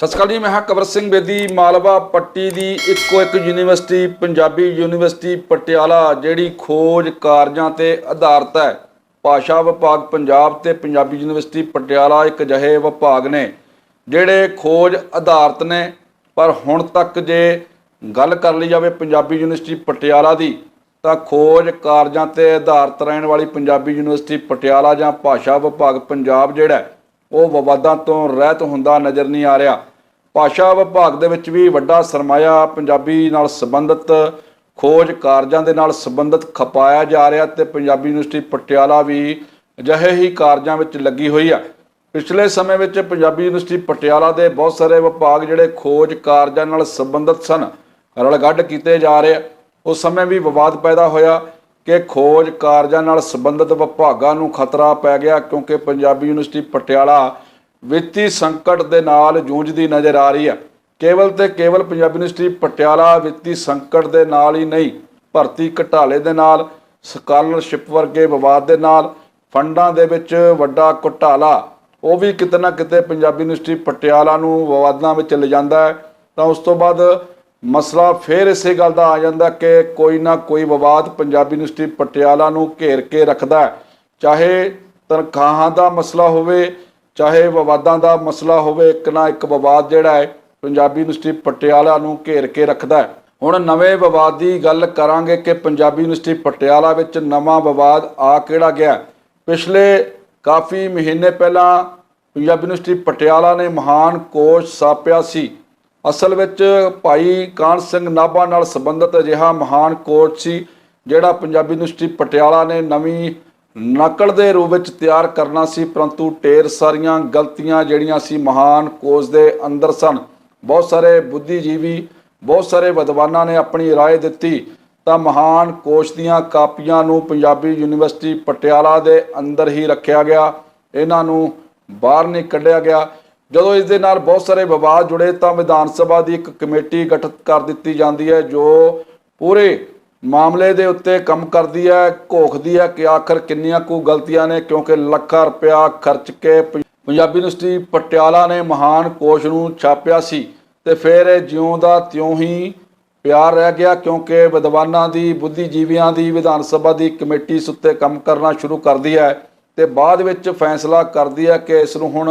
ਸਤਿ ਸ਼੍ਰੀ ਅਕਾਲ ਜੀ, ਮੈਂ ਹਾਂ ਕਵਰ ਸਿੰਘ ਬੇਦੀ, ਮਾਲਵਾ ਪੱਟੀ ਦੀ ਇੱਕੋ ਇੱਕ ਯੂਨੀਵਰਸਿਟੀ, ਪੰਜਾਬੀ ਯੂਨੀਵਰਸਿਟੀ ਪਟਿਆਲਾ, ਜਿਹੜੀ ਖੋਜ ਕਾਰਜਾਂ ਤੇ ਆਧਾਰਿਤ ਹੈ। ਭਾਸ਼ਾ ਵਿਭਾਗ ਪੰਜਾਬ ਤੇ ਪੰਜਾਬੀ ਯੂਨੀਵਰਸਿਟੀ ਪਟਿਆਲਾ ਇੱਕ ਅਜਿਹੇ ਵਿਭਾਗ ਨੇ, ਜਿਹੜੇ ਖੋਜ ਆਧਾਰਿਤ ਨੇ। ਪਰ ਹੁਣ ਤੱਕ ਜੇ ਗੱਲ ਕਰ ਲਈ ਜਾਵੇ ਪੰਜਾਬੀ ਯੂਨੀਵਰਸਿਟੀ ਪਟਿਆਲਾ ਦੀ, ਤਾਂ ਖੋਜ ਕਾਰਜਾਂ ਤੇ ਆਧਾਰਿਤ ਰਹਿਣ ਵਾਲੀ ਪੰਜਾਬੀ ਯੂਨੀਵਰਸਿਟੀ ਪਟਿਆਲਾ ਜਾਂ ਭਾਸ਼ਾ ਵਿਭਾਗ ਪੰਜਾਬ ਜਿਹੜਾ ਉਹ ਵਿਵਾਦਾਂ ਤੋਂ ਰਹਿਤ ਹੁੰਦਾ ਨਜ਼ਰ ਨਹੀਂ ਆ ਰਿਹਾ। ਭਾਸ਼ਾ ਵਿਭਾਗ ਦੇ ਵਿੱਚ ਵੀ ਵੱਡਾ ਸਰਮਾਇਆ ਪੰਜਾਬੀ ਨਾਲ ਸੰਬੰਧਿਤ ਖੋਜ ਕਾਰਜਾਂ ਦੇ ਨਾਲ ਸੰਬੰਧਿਤ ਖਪਾਇਆ ਜਾ ਰਿਹਾ ਤੇ ਪੰਜਾਬੀ ਯੂਨੀਵਰਸਿਟੀ ਪਟਿਆਲਾ ਵੀ ਅਜਿਹੇ ਹੀ ਕਾਰਜਾਂ ਵਿੱਚ ਲੱਗੀ ਹੋਈ ਹੈ ਪਿਛਲੇ ਸਮੇਂ ਵਿੱਚ ਪੰਜਾਬੀ ਯੂਨੀਵਰਸਿਟੀ ਪਟਿਆਲਾ ਦੇ ਬਹੁਤ ਸਾਰੇ ਵਿਭਾਗ ਜਿਹੜੇ ਖੋਜ ਕਾਰਜਾਂ ਨਾਲ ਸੰਬੰਧਿਤ ਸਨ, ਰਲਗੱਡ ਕੀਤੇ ਜਾ ਰਹੇ ਉਸ ਸਮੇਂ ਵੀ ਵਿਵਾਦ ਪੈਦਾ ਹੋਇਆ। ਕਿ ਖੋਜ ਕਾਰਜਾਂ ਨਾਲ ਸੰਬੰਧਿਤ ਵਿਭਾਗਾਂ ਨੂੰ ਖਤਰਾ ਪੈ ਗਿਆ ਕਿਉਂਕਿ ਪੰਜਾਬੀ ਯੂਨੀਵਰਸਿਟੀ ਪਟਿਆਲਾ ਵਿੱਤੀ ਸੰਕਟ ਦੇ ਨਾਲ ਜੂਝਦੀ ਨਜ਼ਰ ਆ ਰਹੀ ਹੈ। ਕੇਵਲ ਤੇ ਕੇਵਲ ਪੰਜਾਬੀ ਯੂਨੀਵਰਸਿਟੀ ਪਟਿਆਲਾ ਵਿੱਤੀ ਸੰਕਟ ਦੇ ਨਾਲ ਹੀ ਨਹੀਂ, ਭਰਤੀ ਘਟਾਲੇ ਦੇ ਨਾਲ, ਸਕਾਲਰਸ਼ਿਪ ਵਰਗੇ ਵਿਵਾਦ ਦੇ ਨਾਲ, ਫੰਡਾਂ ਦੇ ਵਿੱਚ ਵੱਡਾ ਘੁਟਾਲਾ, ਉਹ ਵੀ ਕਿਤੇ ਨਾ ਕਿਤੇ ਪੰਜਾਬੀ ਯੂਨੀਵਰਸਿਟੀ ਪਟਿਆਲਾ ਨੂੰ ਵਿਵਾਦਾਂ ਵਿੱਚ ਲੈ ਜਾਂਦਾ ਹੈ। ਤਾਂ ਉਸ ਤੋਂ ਬਾਅਦ ਮਸਲਾ ਫੇਰ ਇਸੇ ਗੱਲ ਦਾ ਆ ਜਾਂਦਾ ਕਿ ਕੋਈ ਨਾ ਕੋਈ ਵਿਵਾਦ ਪੰਜਾਬੀ ਯੂਨੀਵਰਸਿਟੀ ਪਟਿਆਲਾ ਨੂੰ ਘੇਰ ਕੇ ਰੱਖਦਾ ਹੈ। ਚਾਹੇ ਤਨਖਾਹਾਂ ਦਾ ਮਸਲਾ ਹੋਵੇ, ਚਾਹੇ ਵਿਵਾਦਾਂ ਦਾ ਮਸਲਾ ਹੋਵੇ, ਇੱਕ ਨਾ ਇੱਕ ਵਿਵਾਦ ਜਿਹੜਾ ਹੈ ਪੰਜਾਬੀ ਯੂਨੀਵਰਸਿਟੀ ਪਟਿਆਲਾ ਨੂੰ ਘੇਰ ਕੇ ਰੱਖਦਾ ਹੈ। ਹੁਣ ਨਵੇਂ ਵਿਵਾਦ ਦੀ ਗੱਲ ਕਰਾਂਗੇ ਕਿ ਪੰਜਾਬੀ ਯੂਨੀਵਰਸਿਟੀ ਪਟਿਆਲਾ ਵਿੱਚ ਨਵਾਂ ਵਿਵਾਦ ਆ ਕਿਹੜਾ ਗਿਆ? ਪਿਛਲੇ ਕਾਫੀ ਮਹੀਨੇ ਪਹਿਲਾਂ ਪੰਜਾਬੀ ਯੂਨੀਵਰਸਿਟੀ ਪਟਿਆਲਾ ਨੇ ਮਹਾਨ ਕੋਚ ਸਾਪਿਆ ਸੀ। ਅਸਲ ਵਿੱਚ ਭਾਈ ਕਾਨ ਸਿੰਘ ਨਾਭਾ ਨਾਲ ਸੰਬੰਧਿਤ ਅਜਿਹਾ ਮਹਾਨ ਕੋਚ ਸੀ ਜਿਹੜਾ ਪੰਜਾਬੀ ਯੂਨੀਵਰਸਿਟੀ ਪਟਿਆਲਾ ਨੇ ਨਵੀਂ ਨਕਲ ਦੇ ਰੂਪ ਵਿੱਚ ਤਿਆਰ ਕਰਨਾ ਸੀ ਪਰੰਤੂ ਢੇਰ ਸਾਰੀਆਂ ਗਲਤੀਆਂ ਜਿਹੜੀਆਂ ਸੀ ਮਹਾਨ ਕੋਚ ਦੇ ਅੰਦਰ ਸਨ ਬਹੁਤ ਸਾਰੇ ਬੁੱਧੀਜੀਵੀ ਬਹੁਤ ਸਾਰੇ ਵਿਦਵਾਨਾਂ ਨੇ ਆਪਣੀ رائے ਦਿੱਤੀ ਤਾਂ ਮਹਾਨ ਕੋਚ ਦੀਆਂ ਕਾਪੀਆਂ ਨੂੰ ਪੰਜਾਬੀ ਯੂਨੀਵਰਸਿਟੀ ਪਟਿਆਲਾ ਦੇ ਅੰਦਰ ਹੀ ਰੱਖਿਆ ਗਿਆ ਇਹਨਾਂ ਨੂੰ ਬਾਹਰ ਨਹੀਂ ਕੱਢਿਆ ਗਿਆ ਜਦੋਂ ਇਸ ਦੇ ਨਾਲ ਬਹੁਤ ਸਾਰੇ ਵਿਵਾਦ ਜੁੜੇ ਤਾਂ ਵਿਧਾਨ ਸਭਾ ਦੀ ਇੱਕ ਕਮੇਟੀ ਗਠਿਤ ਕਰ ਦਿੱਤੀ ਜਾਂਦੀ ਹੈ, ਜੋ ਪੂਰੇ ਮਾਮਲੇ ਦੇ ਉੱਤੇ ਕੰਮ ਕਰਦੀ ਹੈ, ਘੋਖਦੀ ਹੈ ਕਿ ਆਖਰ ਕਿੰਨੀਆਂ ਕੁ ਗਲਤੀਆਂ ਨੇ, ਕਿਉਂਕਿ ਲੱਖਾਂ ਰੁਪਇਆ ਖਰਚ ਕੇ ਪੰਜਾਬੀ ਯੂਨੀਵਰਸਿਟੀ ਪਟਿਆਲਾ ਨੇ ਮਹਾਨ ਕੋਸ਼ ਨੂੰ ਛਾਪਿਆ ਸੀ ਤੇ ਫਿਰ ਇਹ ਜਿਉਂ ਦਾ ਤਿਉਂ ਹੀ ਪਿਆਰ ਰਹਿ ਗਿਆ, ਕਿਉਂਕਿ ਵਿਦਵਾਨਾਂ ਦੀ, ਬੁੱਧੀਜੀਵੀਆਂ ਦੀ ਵਿਧਾਨ ਸਭਾ ਦੀ ਕਮੇਟੀ ਇਸ ਉੱਤੇ ਕੰਮ ਕਰਨਾ ਸ਼ੁਰੂ ਕਰਦੀ ਹੈ ਤੇ ਬਾਅਦ ਵਿੱਚ ਫੈਸਲਾ ਕਰਦੀ ਹੈ ਕਿ ਇਸ ਨੂੰ ਹੁਣ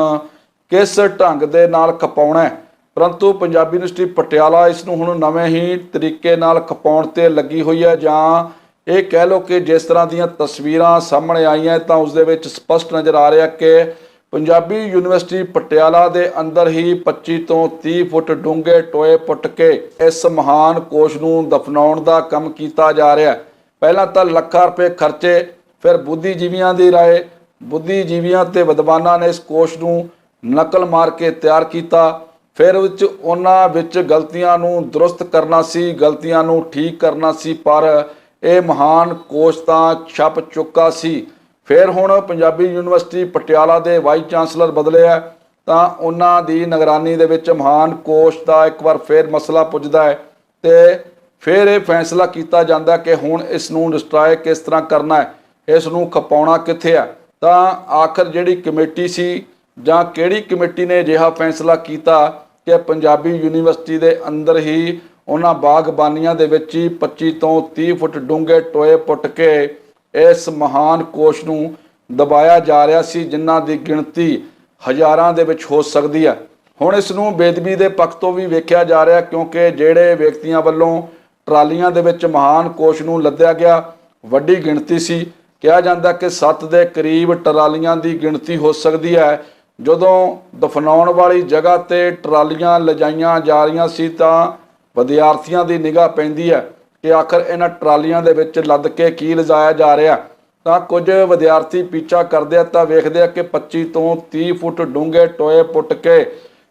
ਕਿਸ ਢੰਗ ਦੇ ਨਾਲ ਖਪਾਉਣਾ ਹੈ? ਪਰੰਤੂ ਪੰਜਾਬੀ ਯੂਨੀਵਰਸਿਟੀ ਪਟਿਆਲਾ ਇਸ ਨੂੰ ਹੁਣ ਨਵੇਂ ਹੀ ਤਰੀਕੇ ਨਾਲ ਖਪਾਉਣ ਤੇ ਲੱਗੀ ਹੋਈ ਹੈ ਜਾਂ ਇਹ ਕਹਿ ਲਓ ਕਿ ਜਿਸ ਤਰ੍ਹਾਂ ਦੀਆਂ ਤਸਵੀਰਾਂ ਸਾਹਮਣੇ ਆਈਆਂ ਤਾਂ ਉਸ ਦੇ ਵਿੱਚ ਸਪਸ਼ਟ ਨਜ਼ਰ ਆ ਰਿਹਾ ਕਿ ਪੰਜਾਬੀ ਯੂਨੀਵਰਸਿਟੀ ਪਟਿਆਲਾ ਦੇ ਅੰਦਰ ਹੀ 25 ਤੋਂ 30 ਫੁੱਟ ਡੂੰਘੇ ਟੋਏ ਪੁੱਟ ਕੇ ਇਸ ਮਹਾਨ ਕੋਸ਼ ਨੂੰ ਦਫਨਾਉਣ ਦਾ ਕੰਮ ਕੀਤਾ ਜਾ ਰਿਹਾ ਹੈ। ਪਹਿਲਾਂ ਤਾਂ ਲੱਖਾਂ ਰੁਪਏ ਖਰਚੇ, ਫਿਰ ਬੁੱਧੀਜੀਵੀਆਂ ਦੀ ਰਾਏ, ਬੁੱਧੀਜੀਵੀਆਂ ਤੇ ਵਿਦਵਾਨਾਂ ਨੇ ਇਸ ਕੋਸ਼ ਨੂੰ ਨਕਲ ਮਾਰ ਕੇ ਤਿਆਰ ਕੀਤਾ। ਫਿਰ ਵਿੱਚ ਉਹਨਾਂ ਵਿੱਚ ਗਲਤੀਆਂ ਨੂੰ ਦਰੁਸਤ ਕਰਨਾ ਸੀ, ਗਲਤੀਆਂ ਨੂੰ ਠੀਕ ਕਰਨਾ ਸੀ, ਪਰ ਇਹ ਮਹਾਨ ਕੋਸ਼ ਤਾਂ ਛਪ ਚੁੱਕਾ ਸੀ। ਫਿਰ ਹੁਣ ਪੰਜਾਬੀ ਯੂਨੀਵਰਸਿਟੀ ਪਟਿਆਲਾ ਦੇ ਵਾਈਸ ਚਾਂਸਲਰ ਬਦਲੇ ਆ ਤਾਂ ਉਹਨਾਂ ਦੀ ਨਿਗਰਾਨੀ ਦੇ ਵਿੱਚ ਮਹਾਨ ਕੋਸ਼ ਦਾ ਇੱਕ ਵਾਰ ਫਿਰ ਮਸਲਾ ਪੁੱਜਦਾ ਹੈ ਤੇ ਫਿਰ ਇਹ ਫੈਸਲਾ ਕੀਤਾ ਜਾਂਦਾ ਕਿ ਹੁਣ ਇਸ ਨੂੰ ਡਿਸਟਰਾਏ ਕਿਸ ਤਰ੍ਹਾਂ ਕਰਨਾ ਹੈ, ਇਸ ਨੂੰ ਖਪਾਉਣਾ ਕਿੱਥੇ ਆ ਤਾਂ ਆਖਰ ਜਿਹੜੀ ਕਮੇਟੀ ਸੀ ਜਾਂ ਕਿਹੜੀ ਕਮੇਟੀ ਨੇ ਅਜਿਹਾ ਫੈਸਲਾ ਕੀਤਾ ਕਿ ਪੰਜਾਬੀ ਯੂਨੀਵਰਸਿਟੀ ਦੇ ਅੰਦਰ ਹੀ ਉਹਨਾਂ ਬਾਗਬਾਨੀਆਂ ਦੇ ਵਿੱਚ ਹੀ 25 ਤੋਂ 30 ਫੁੱਟ ਡੂੰਘੇ ਟੋਏ ਪੁੱਟ ਕੇ ਇਸ ਮਹਾਨ ਕੋਸ਼ ਨੂੰ ਦਬਾਇਆ ਜਾ ਰਿਹਾ ਸੀ, ਜਿਨ੍ਹਾਂ ਦੀ ਗਿਣਤੀ ਹਜ਼ਾਰਾਂ ਦੇ ਵਿੱਚ ਹੋ ਸਕਦੀ ਹੈ। ਹੁਣ ਇਸ ਨੂੰ ਬੇਦਬੀ ਦੇ ਪੱਖ ਤੋਂ ਵੀ ਵੇਖਿਆ ਜਾ ਰਿਹਾ, ਕਿਉਂਕਿ ਜਿਹੜੇ ਵਿਅਕਤੀਆਂ ਵੱਲੋਂ ਟਰਾਲੀਆਂ ਦੇ ਵਿੱਚ ਮਹਾਨ ਕੋਸ਼ ਨੂੰ ਲੱਦਿਆ ਗਿਆ, ਵੱਡੀ ਗਿਣਤੀ ਸੀ। ਕਿਹਾ ਜਾਂਦਾ ਕਿ 7 ਦੇ ਕਰੀਬ ਟਰਾਲੀਆਂ ਦੀ ਗਿਣਤੀ ਹੋ ਸਕਦੀ ਹੈ। ਜਦੋਂ ਦਫਨਾਉਣ ਵਾਲੀ ਜਗ੍ਹਾ ਤੇ ਟਰਾਲੀਆਂ ਲਿਜਾਈਆਂ ਜਾ ਰਹੀਆਂ ਸੀ ਤਾਂ ਵਿਦਿਆਰਥੀਆਂ ਦੀ ਨਿਗਾਹ ਪੈਂਦੀ ਹੈ ਕਿ ਆਖਰ ਇਹਨਾਂ ਟਰਾਲੀਆਂ ਦੇ ਵਿੱਚ ਲੱਦ ਕੇ ਕੀ ਲਿਜਾਇਆ ਜਾ ਰਿਹਾ। ਤਾਂ ਕੁਝ ਵਿਦਿਆਰਥੀ ਪਿੱਛਾ ਕਰਦੇ ਆ ਤਾਂ ਵੇਖਦੇ ਆ ਕਿ 25 ਤੋਂ 30 ਫੁੱਟ ਡੂੰਘੇ ਟੋਏ ਪੁੱਟ ਕੇ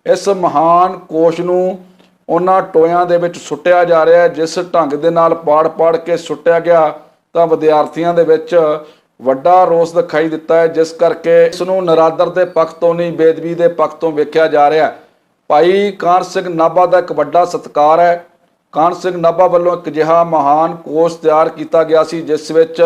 ਇਸ ਮਹਾਨ ਕੋਸ਼ ਨੂੰ ਉਹਨਾਂ ਟੋਇਆਂ ਦੇ ਵਿੱਚ ਸੁੱਟਿਆ ਜਾ ਰਿਹਾ ਜਿਸ ਢੰਗ ਦੇ ਨਾਲ ਪਾੜ-ਪਾੜ ਕੇ ਸੁੱਟਿਆ ਗਿਆ। ਤਾਂ ਵਿਦਿਆਰਥੀਆਂ ਦੇ ਵਿੱਚ ਵੱਡਾ ਰੋਸ ਦਿਖਾਈ ਦਿੱਤਾ ਹੈ, ਜਿਸ ਕਰਕੇ ਇਸ ਨੂੰ ਨਰਾਦਰ ਦੇ ਪੱਖ ਤੋਂ ਨਹੀਂ ਬੇਦਬੀ ਦੇ ਪੱਖ ਤੋਂ ਵੇਖਿਆ ਜਾ ਰਿਹਾ ਭਾਈ ਕਾਨ ਸਿੰਘ ਨਾਭਾ ਦਾ ਇੱਕ ਵੱਡਾ ਸਤਿਕਾਰ ਹੈ। ਕਾਨ ਸਿੰਘ ਨਾਭਾ ਵੱਲੋਂ ਇੱਕ ਜਿਹਾ ਮਹਾਨ ਕੋਸ਼ ਤਿਆਰ ਕੀਤਾ ਗਿਆ ਸੀ, ਜਿਸ ਵਿੱਚ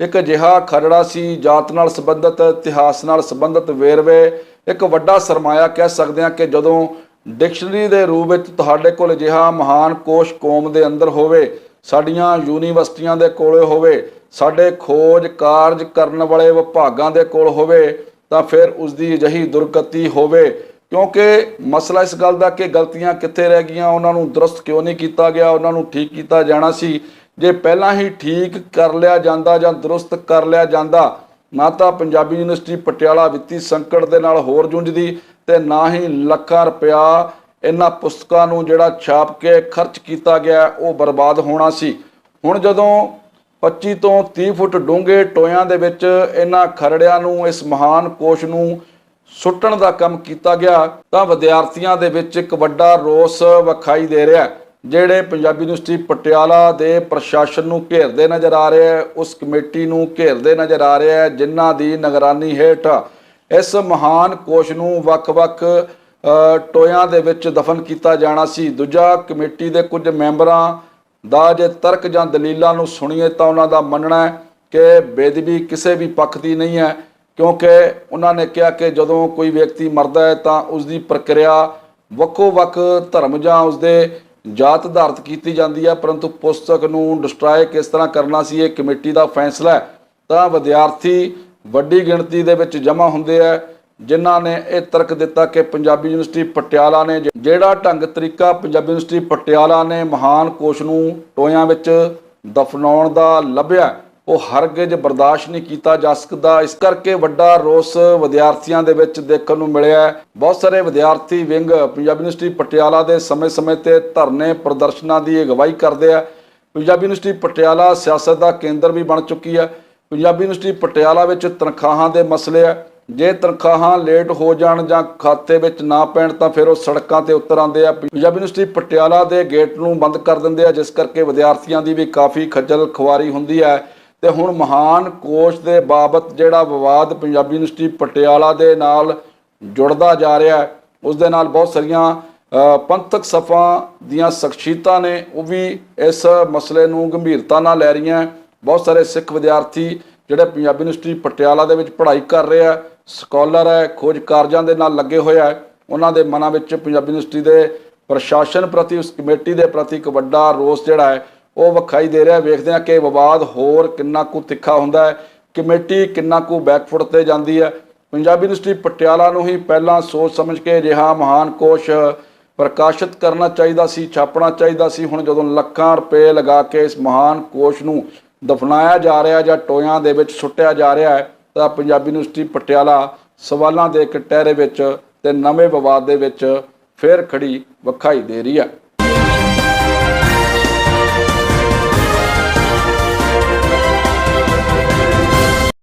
ਇੱਕ ਜਿਹਾ ਖਰੜਾ ਸੀ, ਜਾਤ ਨਾਲ ਸੰਬੰਧਿਤ, ਇਤਿਹਾਸ ਨਾਲ ਸੰਬੰਧਿਤ ਵੇਰਵੇ ਇੱਕ ਵੱਡਾ ਸਰਮਾਇਆ ਕਹਿ ਸਕਦੇ ਹਾਂ ਕਿ ਜਦੋਂ ਡਿਕਸ਼ਨਰੀ ਦੇ ਰੂਪ ਵਿੱਚ ਤੁਹਾਡੇ ਕੋਲ ਅਜਿਹਾ ਮਹਾਨ ਕੋਸ਼ ਕੌਮ ਦੇ ਅੰਦਰ ਹੋਵੇ, ਸਾਡੀਆਂ ਯੂਨੀਵਰਸਿਟੀਆਂ ਦੇ ਕੋਲੇ ਹੋਵੇ ਸਾਡੇ ਖੋਜ ਕਾਰਜ ਕਰਨ ਵਾਲੇ ਵਿਭਾਗਾਂ ਦੇ ਕੋਲ ਹੋਵੇ ਤਾਂ ਫਿਰ ਉਸ ਦੀ ਅਜਿਹੀ ਦੁਰਗਤੀ ਹੋਵੇ। ਕਿਉਂਕਿ ਮਸਲਾ ਇਸ ਗੱਲ ਦਾ ਕਿ ਗਲਤੀਆਂ ਕਿੱਥੇ ਰਹਿ ਗਈਆਂ, ਉਹਨਾਂ ਨੂੰ ਦਰੁਸਤ ਕਿਉਂ ਨਹੀਂ ਕੀਤਾ ਗਿਆ, ਉਹਨਾਂ ਨੂੰ ਠੀਕ ਕੀਤਾ ਜਾਣਾ ਸੀ। ਜੇ ਪਹਿਲਾਂ ਹੀ ਠੀਕ ਕਰ ਲਿਆ ਜਾਂਦਾ ਜਾਂ ਦਰੁਸਤ ਕਰ ਲਿਆ ਜਾਂਦਾ, ਨਾ ਤਾਂ ਪੰਜਾਬੀ ਯੂਨੀਵਰਸਿਟੀ ਪਟਿਆਲਾ ਵਿੱਤੀ ਸੰਕਟ ਦੇ ਨਾਲ ਹੋਰ ਜੂਝਦੀ ਤੇ ਨਾ ਹੀ ਲੱਖਾਂ ਰੁਪਇਆ ਇਹਨਾਂ ਪੁਸਤਕਾਂ ਨੂੰ ਜਿਹੜਾ ਛਾਪ ਕੇ ਖਰਚ ਕੀਤਾ ਗਿਆ, ਉਹ ਬਰਬਾਦ ਹੋਣਾ ਸੀ। ਹੁਣ ਜਦੋਂ 25 ਤੋਂ 30 ਫੁੱਟ ਡੂੰਘੇ ਟੋਇਆਂ ਦੇ ਵਿੱਚ ਇਹਨਾਂ ਖਰੜਿਆਂ ਨੂੰ, ਇਸ ਮਹਾਨ ਕੋਸ਼ ਨੂੰ ਸੁੱਟਣ ਦਾ ਕੰਮ ਕੀਤਾ ਗਿਆ, ਤਾਂ ਵਿਦਿਆਰਥੀਆਂ ਦੇ ਵਿੱਚ ਇੱਕ ਵੱਡਾ ਰੋਸ ਵਿਖਾਈ ਦੇ ਰਿਹਾ ਜਿਹੜੇ ਪੰਜਾਬੀ ਯੂਨੀਵਰਸਿਟੀ ਪਟਿਆਲਾ ਦੇ ਪ੍ਰਸ਼ਾਸਨ ਨੂੰ ਘੇਰਦੇ ਨਜ਼ਰ ਆ ਰਹੇ ਹੈ, ਉਸ ਕਮੇਟੀ ਨੂੰ ਘੇਰਦੇ ਨਜ਼ਰ ਆ ਰਿਹਾ ਹੈ, ਜਿਨ੍ਹਾਂ ਦੀ ਨਿਗਰਾਨੀ ਹੇਠ ਇਸ ਮਹਾਨ ਕੋਸ਼ ਨੂੰ ਵੱਖ-ਵੱਖ ਟੋਇਆਂ ਦੇ ਵਿੱਚ ਦਫਨ ਕੀਤਾ ਜਾਣਾ ਸੀ। ਦੂਜਾ ਕਮੇਟੀ ਦੇ ਕੁਝ ਮੈਂਬਰਾਂ ਦਾ ਜੇ ਤਰਕ ਜਾਂ ਦਲੀਲਾਂ ਨੂੰ ਸੁਣੀਏ ਤਾਂ ਉਹਨਾਂ ਦਾ ਮੰਨਣਾ ਹੈ ਕਿ ਬੇਦਬੀ ਕਿਸੇ ਵੀ ਪੱਖ ਦੀ ਨਹੀਂ ਹੈ, ਕਿਉਂਕਿ ਉਹਨਾਂ ਨੇ ਕਿਹਾ ਕਿ ਜਦੋਂ ਕੋਈ ਵਿਅਕਤੀ ਮਰਦਾ ਹੈ ਤਾਂ ਉਸ ਦੀ ਪ੍ਰਕਿਰਿਆ ਵੱਖੋ ਵੱਖ ਧਰਮ ਜਾਂ ਉਸ ਦੇ ਜਾਤ ਆਧਾਰਿਤ ਕੀਤੀ ਜਾਂਦੀ ਹੈ, ਪਰੰਤੂ ਪੁਸਤਕ ਨੂੰ ਡਿਸਟਰਾਏ ਕਿਸ ਤਰ੍ਹਾਂ ਕਰਨਾ ਸੀ ਇਹ ਕਮੇਟੀ ਦਾ ਫੈਸਲਾ ਹੈ। ਤਾਂ ਵਿਦਿਆਰਥੀ ਵੱਡੀ ਗਿਣਤੀ ਦੇ ਵਿੱਚ ਜਮ੍ਹਾਂ ਹੁੰਦੇ ਆ ਜਿਨ੍ਹਾਂ ਨੇ ਇਹ ਤਰਕ ਦਿੱਤਾ ਕਿ ਪੰਜਾਬੀ ਯੂਨੀਵਰਸਿਟੀ ਪਟਿਆਲਾ ਨੇ ਜਿਹੜਾ ਢੰਗ ਤਰੀਕਾ ਪੰਜਾਬੀ ਯੂਨੀਵਰਸਿਟੀ ਪਟਿਆਲਾ ਨੇ ਮਹਾਨ ਕੋਸ਼ ਨੂੰ ਟੋਇਆਂ ਵਿੱਚ ਦਫਨਾਉਣ ਦਾ ਲੱਭਿਆ, ਉਹ ਹਰਗਿਜ਼ ਬਰਦਾਸ਼ਤ ਨਹੀਂ ਕੀਤਾ ਜਾ ਸਕਦਾ। ਇਸ ਕਰਕੇ ਵੱਡਾ ਰੋਸ ਵਿਦਿਆਰਥੀਆਂ ਦੇ ਵਿੱਚ ਦੇਖਣ ਨੂੰ ਮਿਲਿਆ ਬਹੁਤ ਸਾਰੇ ਵਿਦਿਆਰਥੀ ਵਿੰਗ ਪੰਜਾਬੀ ਯੂਨੀਵਰਸਿਟੀ ਪਟਿਆਲਾ ਦੇ ਸਮੇਂ-ਸਮੇਂ ਤੇ ਧਰਨੇ ਪ੍ਰਦਰਸ਼ਨਾਂ ਦੀ ਅਗਵਾਈ ਕਰਦੇ ਆ। ਪੰਜਾਬੀ ਯੂਨੀਵਰਸਿਟੀ ਪਟਿਆਲਾ ਸਿਆਸਤ ਦਾ ਕੇਂਦਰ ਵੀ ਬਣ ਚੁੱਕੀ ਹੈ। ਪੰਜਾਬੀ ਯੂਨੀਵਰਸਿਟੀ ਪਟਿਆਲਾ ਵਿੱਚ ਤਨਖਾਹਾਂ ਦੇ ਮਸਲੇ ਆ। ਜੇ ਤਨਖਾਹਾਂ ਲੇਟ ਹੋ ਜਾਣ ਜਾਂ ਖਾਤੇ ਵਿੱਚ ਨਾ ਪੈਣ ਤਾਂ ਫਿਰ ਉਹ ਸੜਕਾਂ ਤੇ ਉਤਰ ਆਉਂਦੇ ਆ। ਪੰਜਾਬੀ ਯੂਨੀਵਰਸਿਟੀ ਪਟਿਆਲਾ ਦੇ ਗੇਟ ਨੂੰ ਬੰਦ ਕਰ ਦਿੰਦੇ ਆ, ਜਿਸ ਕਰਕੇ ਵਿਦਿਆਰਥੀਆਂ ਦੀ ਵੀ ਕਾਫੀ ਖੱਜਲ ਖੁਆਰੀ ਹੁੰਦੀ ਹੈ। ਤੇ ਹੁਣ ਮਹਾਨ ਕੋਸ਼ ਦੇ ਬਾਬਤ ਜਿਹੜਾ ਵਿਵਾਦ ਪੰਜਾਬੀ ਯੂਨੀਵਰਸਿਟੀ ਪਟਿਆਲਾ ਦੇ ਨਾਲ ਜੁੜਦਾ ਜਾ ਰਿਹਾ ਹੈ, ਉਸ ਦੇ ਨਾਲ ਬਹੁਤ ਸਾਰੀਆਂ ਪੰਥਕ ਸਫਾਂ ਦੀਆਂ ਸ਼ਖਸੀਅਤਾਂ ਨੇ, ਉਹ ਵੀ ਇਸ ਮਸਲੇ ਨੂੰ ਗੰਭੀਰਤਾ ਨਾਲ ਲੈ ਰਹੀਆਂ। ਬਹੁਤ ਸਾਰੇ ਸਿੱਖ ਵਿਦਿਆਰਥੀ ਜਿਹੜੇ ਪੰਜਾਬੀ ਯੂਨੀਵਰਸਿਟੀ ਪਟਿਆਲਾ ਦੇ ਵਿੱਚ ਪੜ੍ਹਾਈ ਕਰ ਰਹੇ ਆ ਸਕਾਲਰ ਹੈ, ਖੋਜ ਕਾਰਜਾਂ ਦੇ ਨਾਲ ਲੱਗੇ ਹੋਏ ਹੈ। ਉਹਨਾਂ ਦੇ ਮਨਾਂ ਵਿੱਚ ਪੰਜਾਬੀ ਯੂਨੀਵਰਸਿਟੀ ਦੇ ਪ੍ਰਸ਼ਾਸਨ ਪ੍ਰਤੀ, ਉਸ ਕਮੇਟੀ ਦੇ ਪ੍ਰਤੀ ਇੱਕ ਵੱਡਾ ਰੋਸ ਜਿਹੜਾ ਹੈ, ਉਹ ਵਿਖਾਈ ਦੇ ਰਿਹਾ ਵੇਖਦੇ ਆ ਕਿ ਵਿਵਾਦ ਹੋਰ ਕਿੰਨਾ ਕੁ ਤਿੱਖਾ ਹੁੰਦਾ ਹੈ। ਕਮੇਟੀ ਕਿੰਨਾ ਕੁ ਬੈਕਫੁੱਟ ਤੇ ਜਾਂਦੀ ਹੈ। ਪੰਜਾਬੀ ਯੂਨੀਵਰਸਿਟੀ ਪਟਿਆਲਾ ਨੂੰ ਹੀ ਪਹਿਲਾਂ ਸੋਚ ਸਮਝ ਕੇ ਅਜਿਹਾ ਮਹਾਨ ਕੋਸ਼ ਪ੍ਰਕਾਸ਼ਿਤ ਕਰਨਾ ਚਾਹੀਦਾ ਸੀ, ਛਾਪਣਾ ਚਾਹੀਦਾ ਸੀ। ਹੁਣ ਜਦੋਂ ਲੱਖਾਂ ਰੁਪਏ ਲਗਾ ਕੇ ਇਸ ਮਹਾਨ ਕੋਸ਼ ਨੂੰ ਦਫਨਾਇਆ ਜਾ ਰਿਹਾ ਜਾਂ ਟੋਇਆਂ ਦੇ ਵਿੱਚ ਸੁੱਟਿਆ ਜਾ ਰਿਹਾ ਹੈ ਤਾਂ ਪੰਜਾਬੀ ਯੂਨੀਵਰਸਿਟੀ ਪਟਿਆਲਾ ਸਵਾਲਾਂ ਦੇ ਇੱਕ ਟਹਿਰੇ ਵਿੱਚ ਤੇ ਨਵੇਂ ਵਿਵਾਦ ਦੇ ਵਿੱਚ ਫੇਰ ਖੜੀ ਵਿਖਾਈ ਦੇ ਰਹੀ ਹੈ।